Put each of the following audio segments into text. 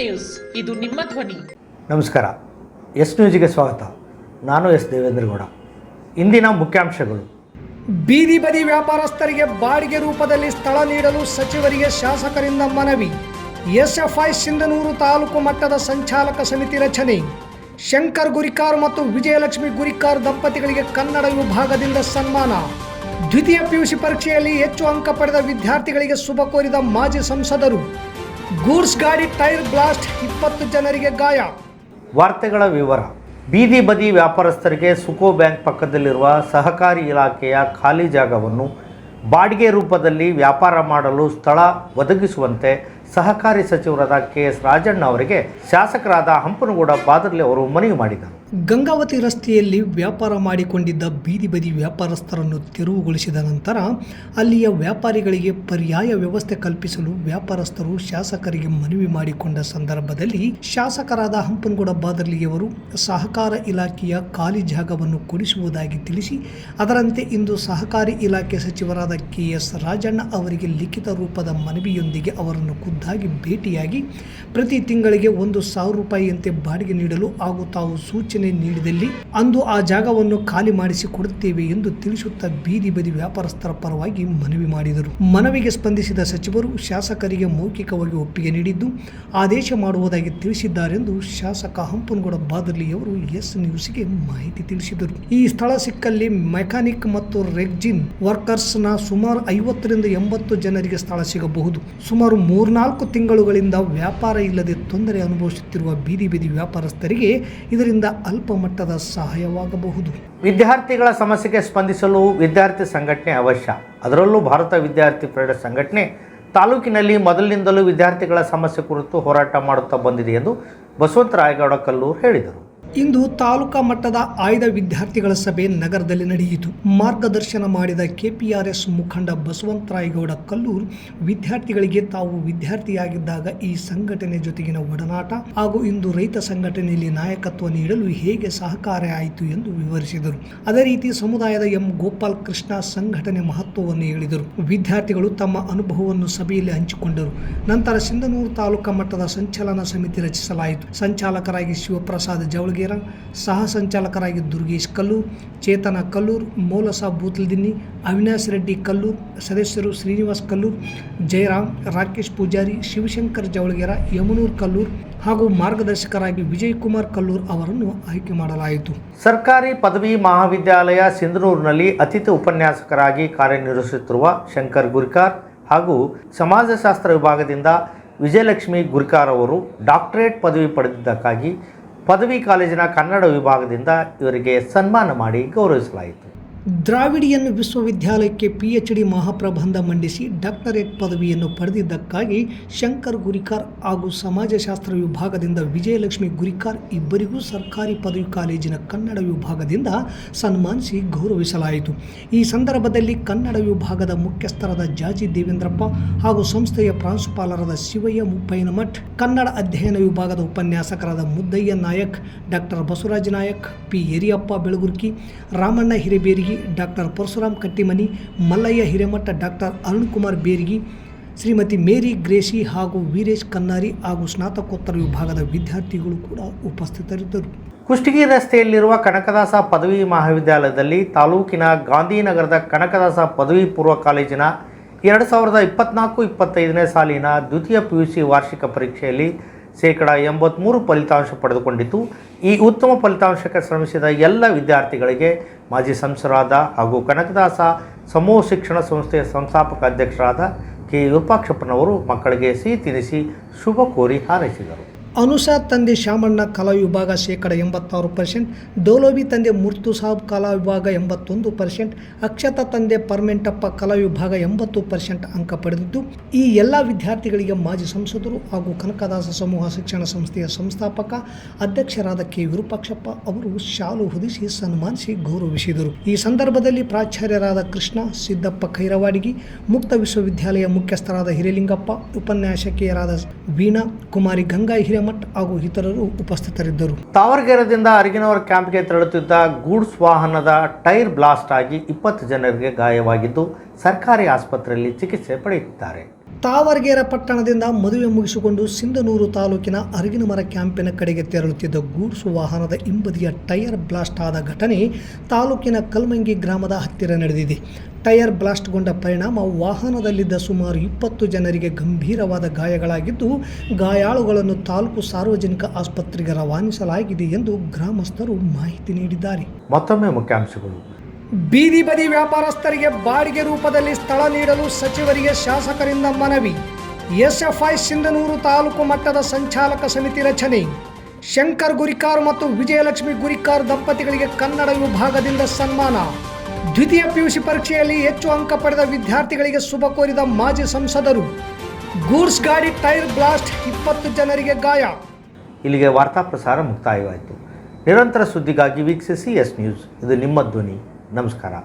News. ಇದು ನಿಮ್ಮ ಧ್ವನಿ. ನಮಸ್ಕಾರ. ಎಸ್ ನ್ಯೂಸ್ಗೆ ಸ್ವಾಗತ. ನಾನು ಎಸ್ ದೇವೇಂದ್ರಗೌಡ ಇಂದಿನ ಮುಖ್ಯಾಂಶಗಳು. ಬೀದಿ ಬದಿ ವ್ಯಾಪಾರಸ್ಥರಿಗೆ ಬಾಡಿಗೆ ರೂಪದಲ್ಲಿ ಸ್ಥಳ ನೀಡಲು ಸಚಿವರಿಗೆ ಶಾಸಕರಿಂದ ಮನವಿ. ಎಸ್ಎಫ್ಐ ಸಿಂಧನೂರು ತಾಲೂಕು ಮಟ್ಟದ ಸಂಚಾಲಕ ಸಮಿತಿ ರಚನೆ. ಶಂಕರ್ ಗುರಿಕಾರ್ ಮತ್ತು ವಿಜಯಲಕ್ಷ್ಮಿ ಗುರಿಕಾರ್ ದಂಪತಿಗಳಿಗೆ ಕನ್ನಡ ವಿಭಾಗದಿಂದ ಸನ್ಮಾನ. ದ್ವಿತೀಯ ಪಿಯುಸಿ ಪರೀಕ್ಷೆಯಲ್ಲಿ ಹೆಚ್ಚು ಅಂಕ ಪಡೆದ ವಿದ್ಯಾರ್ಥಿಗಳಿಗೆ ಶುಭ ಕೋರಿದ ಮಾಜಿ ಸಂಸದರು. ಗೂಡ್ಸ್ ಗಾಡಿ ಟೈರ್ ಬ್ಲಾಸ್ಟ್ ಇಪ್ಪತ್ತು ಜನರಿಗೆ ಗಾಯ. ವಾರ್ತೆಗಳ ವಿವರ. ಬೀದಿ ಬದಿ ವ್ಯಾಪಾರಸ್ಥರಿಗೆ ಸುಕೋ ಬ್ಯಾಂಕ್ ಪಕ್ಕದಲ್ಲಿರುವ ಸಹಕಾರಿ ಇಲಾಖೆಯ ಖಾಲಿ ಜಾಗವನ್ನು ಬಾಡಿಗೆ ರೂಪದಲ್ಲಿ ವ್ಯಾಪಾರ ಮಾಡಲು ಸ್ಥಳ ಒದಗಿಸುವಂತೆ ಸಹಕಾರಿ ಸಚಿವರಾದ ಕೆ ಎಸ್ ರಾಜಣ್ಣ ಅವರಿಗೆ ಶಾಸಕರಾದ ಹಂಪನಗೌಡ ಬಾದರ್ಲಿ ಅವರು ಮನವಿ ಮಾಡಿದರು. ಗಂಗಾವತಿ ರಸ್ತೆಯಲ್ಲಿ ವ್ಯಾಪಾರ ಮಾಡಿಕೊಂಡಿದ್ದ ಬೀದಿ ಬದಿ ವ್ಯಾಪಾರಸ್ಥರನ್ನು ತೆರವುಗೊಳಿಸಿದ ನಂತರ ಅಲ್ಲಿಯ ವ್ಯಾಪಾರಿಗಳಿಗೆ ಪರ್ಯಾಯ ವ್ಯವಸ್ಥೆ ಕಲ್ಪಿಸಲು ವ್ಯಾಪಾರಸ್ಥರು ಶಾಸಕರಿಗೆ ಮನವಿ ಮಾಡಿಕೊಂಡ ಸಂದರ್ಭದಲ್ಲಿ ಶಾಸಕರಾದ ಹಂಪನಗೌಡ ಬಾದರ್ಲಿಯವರು ಸಹಕಾರ ಇಲಾಖೆಯ ಖಾಲಿ ಜಾಗವನ್ನು ಕೊಡಿಸುವುದಾಗಿ ತಿಳಿಸಿ, ಅದರಂತೆ ಇಂದು ಸಹಕಾರಿ ಇಲಾಖೆ ಸಚಿವರಾದ ಕೆ ಎಸ್ ರಾಜಣ್ಣ ಅವರಿಗೆ ಲಿಖಿತ ರೂಪದ ಮನವಿಯೊಂದಿಗೆ ಅವರನ್ನು ಖುದ್ದಾಗಿ ಭೇಟಿಯಾಗಿ ಪ್ರತಿ ತಿಂಗಳಿಗೆ ಒಂದು ಸಾವಿರ ರೂಪಾಯಿಯಂತೆ ಬಾಡಿಗೆ ನೀಡಲು ಹಾಗೂ ತಾವು ಸೂಚನೆ ನೀಡಿದಲ್ಲಿ, ಅಂದು ಆ ಜಾಗವನ್ನು ಖಾಲಿ ಮಾಡಿಸಿ ಕೊಡುತ್ತೇವೆ ಎಂದು ತಿಳಿಸುತ್ತಾ ಬೀದಿ ಬದಿ ವ್ಯಾಪಾರಸ್ಥರ ಪರವಾಗಿ ಮನವಿ ಮಾಡಿದರು. ಮನವಿಗೆ ಸ್ಪಂದಿಸಿದ ಸಚಿವರು ಶಾಸಕರಿಗೆ ಮೌಖಿಕವಾಗಿ ಒಪ್ಪಿಗೆ ನೀಡಿದ್ದು, ಆದೇಶ ಮಾಡುವುದಾಗಿ ತಿಳಿಸಿದ್ದಾರೆಂದು ಶಾಸಕ ಹಂಪನಗೌಡ ಬಾದರ್ಲಿಯವರು ಎಸ್ ನ್ಯೂಸ್ಗೆ ಮಾಹಿತಿ ತಿಳಿಸಿದರು. ಈ ಸ್ಥಳ ಸಿಕ್ಕಲ್ಲಿ ಮೆಕ್ಯಾನಿಕ್ ಮತ್ತು ರೆಗ್ಜಿನ್ ವರ್ಕರ್ಸ್ನ ಸುಮಾರು ಐವತ್ತರಿಂದ ಎಂಬತ್ತು ಜನರಿಗೆ ಸ್ಥಳ ಸಿಗಬಹುದು. ಸುಮಾರು ಮೂರ್ನಾಲ್ಕು ತಿಂಗಳುಗಳಿಂದ ವ್ಯಾಪಾರ ಇಲ್ಲದೆ ತೊಂದರೆ ಅನುಭವಿಸುತ್ತಿರುವ ಬೀದಿ ಬೀದಿ ವ್ಯಾಪಾರಸ್ಥರಿಗೆ ಇದರಿಂದ ಅಲ್ಪ ಮಟ್ಟದ ಸಹಾಯವಾಗಬಹುದು. ವಿದ್ಯಾರ್ಥಿಗಳ ಸಮಸ್ಯೆಗೆ ಸ್ಪಂದಿಸಲು ವಿದ್ಯಾರ್ಥಿ ಸಂಘಟನೆ ಅವಶ್ಯ. ಅದರಲ್ಲೂ ಭಾರತ ವಿದ್ಯಾರ್ಥಿ ಪರಿಷತ್ ಸಂಘಟನೆ ತಾಲೂಕಿನಲ್ಲಿ ಮೊದಲಿನಿಂದಲೂ ವಿದ್ಯಾರ್ಥಿಗಳ ಸಮಸ್ಯೆ ಕುರಿತು ಹೋರಾಟ ಮಾಡುತ್ತಾ ಬಂದಿದೆ ಎಂದು ಬಸವಂತರಾಯಗೌಡ ಕಲ್ಲೂರು ಹೇಳಿದರು. ಇಂದು ತಾಲೂಕಾ ಮಟ್ಟದ ಆಯ್ದ ವಿದ್ಯಾರ್ಥಿಗಳ ಸಭೆ ನಗರದಲ್ಲಿ ನಡೆಯಿತು. ಮಾರ್ಗದರ್ಶನ ಮಾಡಿದ ಕೆಪಿಆರ್ಎಸ್ ಮುಖಂಡ ಬಸವಂತರಾಯಗೌಡ ಕಲ್ಲೂರ್ ವಿದ್ಯಾರ್ಥಿಗಳಿಗೆ ತಾವು ವಿದ್ಯಾರ್ಥಿಯಾಗಿದ್ದಾಗ ಈ ಸಂಘಟನೆ ಜೊತೆಗಿನ ಒಡನಾಟ ಹಾಗೂ ಇಂದು ರೈತ ಸಂಘಟನೆಯಲ್ಲಿ ನಾಯಕತ್ವ ನೀಡಲು ಹೇಗೆ ಸಹಕಾರ ಆಯಿತು ಎಂದು ವಿವರಿಸಿದರು. ಅದೇ ರೀತಿ ಸಮುದಾಯದ ಎಂ. ಗೋಪಾಲ್ ಕೃಷ್ಣ ಸಂಘಟನೆ ಮಹತ್ವವನ್ನು ಹೇಳಿದರು. ವಿದ್ಯಾರ್ಥಿಗಳು ತಮ್ಮ ಅನುಭವವನ್ನು ಸಭೆಯಲ್ಲಿ ಹಂಚಿಕೊಂಡರು. ನಂತರ ಸಿಂಧನೂರು ತಾಲೂಕಾ ಮಟ್ಟದ ಸಂಚಲನ ಸಮಿತಿ ರಚಿಸಲಾಯಿತು. ಸಂಚಾಲಕರಾಗಿ ಶಿವಪ್ರಸಾದ್ ಜವಳಗೇರ ಸಹ ಸಂಚಾಲಕರಾಗಿ ದುರ್ಗೇಶ್ ಕಲ್ಲೂರ್ ಚೇತನ ಕಲ್ಲೂರ್ ಮೂಲಸಾ ಬೂತ್ಲದಿನ್ನಿ ಅವಿನಾಶ್ ರೆಡ್ಡಿ ಕಲ್ಲೂರ್ ಸದಸ್ಯರು ಶ್ರೀನಿವಾಸ್ ಕಲ್ಲೂರ್ ಜಯರಾಮ್, ರಾಕೇಶ್ ಪೂಜಾರಿ, ಶಿವಶಂಕರ್ ಜವಳಗೇರ, ಯಮನೂರ್ ಕಲ್ಲೂರ್ ಹಾಗೂ ಮಾರ್ಗದರ್ಶಕರಾಗಿ ವಿಜಯ್ ಕುಮಾರ್ ಕಲ್ಲೂರ್ ಅವರನ್ನು ಆಯ್ಕೆ ಮಾಡಲಾಯಿತು. ಸರ್ಕಾರಿ ಪದವಿ ಮಹಾವಿದ್ಯಾಲಯ ಸಿಂಧನೂರಿನಲ್ಲಿ ಅತಿಥಿ ಉಪನ್ಯಾಸಕರಾಗಿ ಕಾರ್ಯನಿರ್ವಹಿಸುತ್ತಿರುವ ಶಂಕರ್ ಗುರಿಕಾರ್ ಹಾಗೂ ಸಮಾಜಶಾಸ್ತ್ರ ವಿಭಾಗದಿಂದ ವಿಜಯಲಕ್ಷ್ಮಿ ಗುರಿಕಾರ್ ಅವರು ಡಾಕ್ಟರೇಟ್ ಪದವಿ ಪಡೆದಿದ್ದಕ್ಕಾಗಿ ಪದವಿ ಕಾಲೇಜಿನ ಕನ್ನಡ ವಿಭಾಗದಿಂದ ಇವರಿಗೆ ಸನ್ಮಾನ ಮಾಡಿ ಗೌರವಿಸಲಾಯಿತು. ದ್ರಾವಿಡಿಯನ್ ವಿಶ್ವವಿದ್ಯಾಲಯಕ್ಕೆ ಪಿ ಎಚ್ ಡಿ ಮಹಾಪ್ರಬಂಧ ಮಂಡಿಸಿ ಡಾಕ್ಟರೇಟ್ ಪದವಿಯನ್ನು ಪಡೆದಿದ್ದಕ್ಕಾಗಿ ಶಂಕರ್ ಗುರಿಕಾರ್ ಹಾಗೂ ಸಮಾಜಶಾಸ್ತ್ರ ವಿಭಾಗದಿಂದ ವಿಜಯಲಕ್ಷ್ಮಿ ಗುರಿಕಾರ್ ಇಬ್ಬರಿಗೂ ಸರ್ಕಾರಿ ಪದವಿ ಕಾಲೇಜಿನ ಕನ್ನಡ ವಿಭಾಗದಿಂದ ಸನ್ಮಾನಿಸಿ ಗೌರವಿಸಲಾಯಿತು. ಈ ಸಂದರ್ಭದಲ್ಲಿ ಕನ್ನಡ ವಿಭಾಗದ ಮುಖ್ಯಸ್ಥರಾದ ಜಾಜಿ ದೇವೇಂದ್ರಪ್ಪ ಹಾಗೂ ಸಂಸ್ಥೆಯ ಪ್ರಾಂಶುಪಾಲರಾದ ಶಿವಯ್ಯ ಮುಪ್ಪಯ್ಯನಮಠ್, ಕನ್ನಡ ಅಧ್ಯಯನ ವಿಭಾಗದ ಉಪನ್ಯಾಸಕರಾದ Muddayya Nayak, doctor Basavaraja Nayak, P Yariyappa Belagurki, Ramanna doctor Parashuram Kattimani, Mallayya Hiremath doctor Arun Kumar Bergi, Shrimati Mary Gracie ಹಾಗೂ ವೀರೇಶ್ ಕನ್ನಾರಿ ಹಾಗೂ ಸ್ನಾತಕೋತ್ತರ ವಿಭಾಗದ ವಿದ್ಯಾರ್ಥಿಗಳು ಕೂಡ ಉಪಸ್ಥಿತರಿದ್ದರು. ಕುಷ್ಟಗಿ ರಸ್ತೆಯಲ್ಲಿರುವ ಕನಕದಾಸ ಪದವಿ ಮಹಾವಿದ್ಯಾಲಯದಲ್ಲಿ ತಾಲೂಕಿನ ಗಾಂಧಿನಗರದ ಕನಕದಾಸ ಪದವಿ ಪೂರ್ವ ಕಾಲೇಜಿನ ಎರಡು ಸಾವಿರದ ಇಪ್ಪತ್ನಾಲ್ಕು ಇಪ್ಪತ್ತೈದನೇ ಸಾಲಿನ ದ್ವಿತೀಯ ಪಿ ಯು ಸಿ ವಾರ್ಷಿಕ ಪರೀಕ್ಷೆಯಲ್ಲಿ ಶೇಕಡ ಎಂಬತ್ತ್ಮೂರು ಫಲಿತಾಂಶ ಪಡೆದುಕೊಂಡಿತು. ಈ ಉತ್ತಮ ಫಲಿತಾಂಶಕ್ಕೆ ಶ್ರಮಿಸಿದ ಎಲ್ಲ ವಿದ್ಯಾರ್ಥಿಗಳಿಗೆ ಮಾಜಿ ಸಂಸದರಾದ ಹಾಗೂ ಕನಕದಾಸ ಸಮೂಹ ಶಿಕ್ಷಣ ಸಂಸ್ಥೆಯ ಸಂಸ್ಥಾಪಕ ಅಧ್ಯಕ್ಷರಾದ ಕೆ ವಿರೂಪಾಕ್ಷಪ್ಪನವರು ಮಕ್ಕಳಿಗೆ ಸಿಹಿ ತಿನಿಸಿ ಶುಭ ಕೋರಿ ಹಾರೈಸಿದರು. ಅನುಷಾ ತಂದೆ ಶ್ಯಾಮಣ್ಣ ಕಲಾ ವಿಭಾಗ ಶೇಕಡ ಎಂಬತ್ತಾರು ಪರ್ಸೆಂಟ್, ಡೋಲೋಬಿ ತಂದೆ ಮುರ್ತು ಸಾಬ್ ಕಲಾ ವಿಭಾಗ ಎಂಬತ್ತೊಂದು ಪರ್ಸೆಂಟ್, ಅಕ್ಷತಾ ತಂದೆ ಪರ್ಮೆಂಟಪ್ಪ ಕಲಾ ವಿಭಾಗ ಎಂಬತ್ತು ಪರ್ಸೆಂಟ್ ಅಂಕ ಪಡೆದಿದ್ದು, ಈ ಎಲ್ಲ ವಿದ್ಯಾರ್ಥಿಗಳಿಗೆ ಮಾಜಿ ಸಂಸದರು ಹಾಗೂ ಕನಕದಾಸ ಸಮೂಹ ಶಿಕ್ಷಣ ಸಂಸ್ಥೆಯ ಸಂಸ್ಥಾಪಕ ಅಧ್ಯಕ್ಷರಾದ ಕೆ. ವಿರೂಪಾಕ್ಷಪ್ಪ ಅವರು ಶಾಲು ಹೊದಿಸಿ ಸನ್ಮಾನಿಸಿ ಗೌರವಿಸಿದರು. ಈ ಸಂದರ್ಭದಲ್ಲಿ ಪ್ರಾಚಾರ್ಯರಾದ ಕೃಷ್ಣ ಸಿದ್ದಪ್ಪ ಖೈರವಾಡಿಗಿ, ಮುಕ್ತ ವಿಶ್ವವಿದ್ಯಾಲಯ ಮುಖ್ಯಸ್ಥರಾದ ಹಿರೇಲಿಂಗಪ್ಪ, ಉಪನ್ಯಾಸಕಿಯರಾದ ವೀಣಾ ಕುಮಾರಿ ಗಂಗಾ ಹಿರೇಮಠ್ ಹಾಗೂ ಇತರರು ಉಪಸ್ಥಿತರಿದ್ದರು. ತಾವರಗೆರೆದಿಂದ ಅರಗಿನವರ ಕ್ಯಾಂಪ್ಗೆ ತೆರಳುತ್ತಿದ್ದ ಗೂಡ್ಸ್ ವಾಹನದ ಟೈರ್ ಬ್ಲಾಸ್ಟ್ ಆಗಿ ಇಪ್ಪತ್ತು ಜನರಿಗೆ ಗಾಯವಾಗಿದ್ದು ಸರ್ಕಾರಿ ಆಸ್ಪತ್ರೆಯಲ್ಲಿ ಚಿಕಿತ್ಸೆ ಪಡೆಯುತ್ತಿದ್ದಾರೆ. ತಾವರಗೇರ ಪಟ್ಟಣದಿಂದ ಮದುವೆ ಮುಗಿಸಿಕೊಂಡು ಸಿಂಧನೂರು ತಾಲೂಕಿನ ಅರಗಿನಮರ ಕ್ಯಾಂಪಿನ ಕಡೆಗೆ ತೆರಳುತ್ತಿದ್ದ ಗೂಡ್ಸು ವಾಹನದ ಹಿಂಬದಿಯ ಟೈರ್ ಬ್ಲಾಸ್ಟ್ ಆದ ಘಟನೆ ತಾಲೂಕಿನ ಕಲ್ಮಂಗಿ ಗ್ರಾಮದ ಹತ್ತಿರ ನಡೆದಿದೆ. ಟೈರ್ ಬ್ಲಾಸ್ಟ್ಗೊಂಡ ಪರಿಣಾಮ ವಾಹನದಲ್ಲಿದ್ದ ಸುಮಾರು ಇಪ್ಪತ್ತು ಜನರಿಗೆ ಗಂಭೀರವಾದ ಗಾಯಗಳಾಗಿದ್ದು, ಗಾಯಾಳುಗಳನ್ನು ತಾಲೂಕು ಸಾರ್ವಜನಿಕ ಆಸ್ಪತ್ರೆಗೆ ರವಾನಿಸಲಾಗಿದೆ ಎಂದು ಗ್ರಾಮಸ್ಥರು ಮಾಹಿತಿ ನೀಡಿದ್ದಾರೆ. ಮತ್ತೊಮ್ಮೆ ಮುಖ್ಯಾಂಶಗಳು. ಬೀದಿ ಬದಿ ವ್ಯಾಪಾರಸ್ಥರಿಗೆ ಬಾಡಿಗೆ ರೂಪದಲ್ಲಿ ಸ್ಥಳ ನೀಡಲು ಸಚಿವರಿಗೆ ಶಾಸಕರಿಂದ ಮನವಿ. ಎಸ್ಎಫ್ಐ ಸಿಂಧನೂರು ತಾಲೂಕು ಮಟ್ಟದ ಸಂಚಾಲಕ ಸಮಿತಿ ರಚನೆ. ಶಂಕರ್ ಗುರಿಕಾರ್ ಮತ್ತು ವಿಜಯಲಕ್ಷ್ಮಿ ಗುರಿಕಾರ್ ದಂಪತಿಗಳಿಗೆ ಕನ್ನಡ ವಿಭಾಗದಿಂದ ಸನ್ಮಾನ. ದ್ವಿತೀಯ ಪಿಯುಸಿ ಪರೀಕ್ಷೆಯಲ್ಲಿ ಹೆಚ್ಚು ಅಂಕ ಪಡೆದ ವಿದ್ಯಾರ್ಥಿಗಳಿಗೆ ಶುಭ ಕೋರಿದ ಮಾಜಿ ಸಂಸದರು. ಗೂಡ್ಸ್ ಗಾಡಿ ಟೈರ್ ಬ್ಲಾಸ್ಟ್ ಇಪ್ಪತ್ತು ಜನರಿಗೆ ಗಾಯ. ಇಲ್ಲಿಗೆ ವಾರ್ತಾ ಪ್ರಸಾರ ಮುಕ್ತಾಯವಾಯಿತು. ನಿರಂತರ ಸುದ್ದಿಗಾಗಿ ವೀಕ್ಷಿಸಿ ಎಸ್ ನ್ಯೂಸ್. ಇದು ನಿಮ್ಮ ಧ್ವನಿ. ನಮಸ್ಕಾರ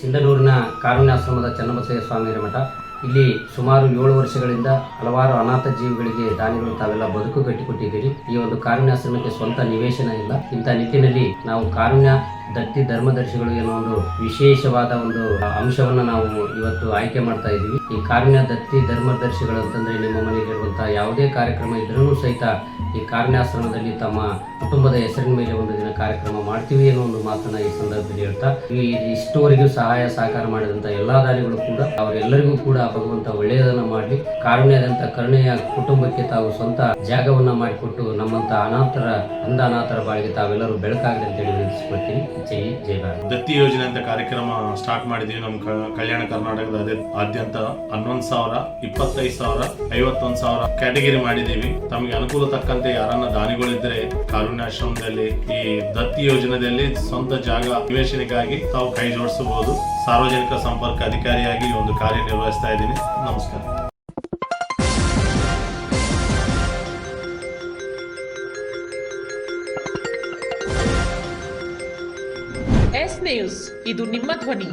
ಸಿಂಧನೂರಿನ ಕಾರುಣ್ಯಾಶ್ರಮದ ಚನ್ನಬಸಯ್ಯ ಸ್ವಾಮಿಯರ ಮಠ ಇಲ್ಲಿ ಸುಮಾರು ಏಳು ವರ್ಷಗಳಿಂದ ಹಲವಾರು ಅನಾಥ ಜೀವಿಗಳಿಗೆ ದಾನಿಗಳು ತಾವೆಲ್ಲ ಬದುಕು ಕಟ್ಟಿಕೊಟ್ಟಿದ್ದೀರಿ. ಈ ಒಂದು ಕಾರುಣ್ಯಾಶ್ರಮಕ್ಕೆ ಸ್ವಂತ ನಿವೇಶನ ಇಲ್ಲ. ಇಂಥ ನಿಟ್ಟಿನಲ್ಲಿ ನಾವು ಕಾರುಣ್ಯ ದತ್ತಿ ಧರ್ಮದರ್ಶಿಗಳು ಏನೋ ಒಂದು ವಿಶೇಷವಾದ ಒಂದು ಅಂಶವನ್ನ ನಾವು ಇವತ್ತು ಆಯ್ಕೆ ಮಾಡ್ತಾ ಇದ್ದೀವಿ. ಈ ಕಾರ್ಣ್ಯ ದತ್ತಿ ಧರ್ಮದರ್ಶಿಗಳು ಅಂತಂದ್ರೆ ನಿಮ್ಮ ಮನೆಯಲ್ಲಿರುವಂತಹ ಯಾವುದೇ ಕಾರ್ಯಕ್ರಮ ಇದ್ರೂ ಸಹಿತ ಈ ಕಾರುಣ್ಯಾಶ್ರಮದಲ್ಲಿ ತಮ್ಮ ಕುಟುಂಬದ ಹೆಸರಿನ ಮೇಲೆ ಒಂದು ದಿನ ಕಾರ್ಯಕ್ರಮ ಮಾಡ್ತೀವಿ ಅನ್ನೋ ಒಂದು ಮಾತನ್ನ ಈ ಸಂದರ್ಭದಲ್ಲಿ ಹೇಳ್ತಾ ಇಷ್ಟುವರೆಗೂ ಸಹಾಯ ಸಹಕಾರ ಮಾಡಿದಂತ ಎಲ್ಲಾ ದಾನಿಗಳು ಕೂಡ ಅವರೆಲ್ಲರಿಗೂ ಕೂಡ ಭಗವಂತ ಒಳ್ಳೆಯದನ್ನ ಮಾಡಿ ಕಾರ್ಣ್ಯದಂತ ಕರುಣೆಯ ಕುಟುಂಬಕ್ಕೆ ತಾವು ಸ್ವಂತ ಜಾಗವನ್ನ ಮಾಡಿಕೊಟ್ಟು ನಮ್ಮಂತ ಅನಾಥರ, ಅಂದ ಅನಾಥರ ಬಾಳಿಗೆ ತಾವೆಲ್ಲರೂ ಬೆಳಕಾಗಲಿ ಅಂತೇಳಿ ವಿನಂತಿಸ್ಕೊಳ್ತೀನಿ. ದತ್ತಿ ಯೋಜನೆ ಅಂತ ಕಾರ್ಯಕ್ರಮ ಸ್ಟಾರ್ಟ್ ಮಾಡಿದೀವಿ ನಮ್ಮ ಕಲ್ಯಾಣ ಕರ್ನಾಟಕದ ಆದ್ಯಂತ. ಹನ್ನೊಂದು ಸಾವಿರ, ಇಪ್ಪತ್ತೈದು ಸಾವಿರ, ಐವತ್ತೊಂದು ಸಾವಿರ ಕ್ಯಾಟಗರಿ ಮಾಡಿದೀವಿ. ತಮಗೆ ಅನುಕೂಲ ತಕ್ಕಂತೆ ಯಾರನ್ನ ದಾನಿಗಳಿದ್ರೆ ಕಾರುಣ್ಯಾಶ್ರಮದಲ್ಲಿ, ಈ ದತ್ತಿ ಯೋಜನೆಯಲ್ಲಿ ಸ್ವಂತ ಜಾಗ ನಿವೇಶನಕ್ಕಾಗಿ ತಾವು ಕೈ ಜೋಡಿಸಬಹುದು. ಸಾರ್ವಜನಿಕ ಸಂಪರ್ಕ ಅಧಿಕಾರಿಯಾಗಿ ಒಂದು ಕಾರ್ಯನಿರ್ವಹಿಸ್ತಾ ಇದ್ದೀನಿ. ನಮಸ್ಕಾರ. ನ್ಯೂಸ್. ಇದು ನಿಮ್ಮ ಧ್ವನಿ.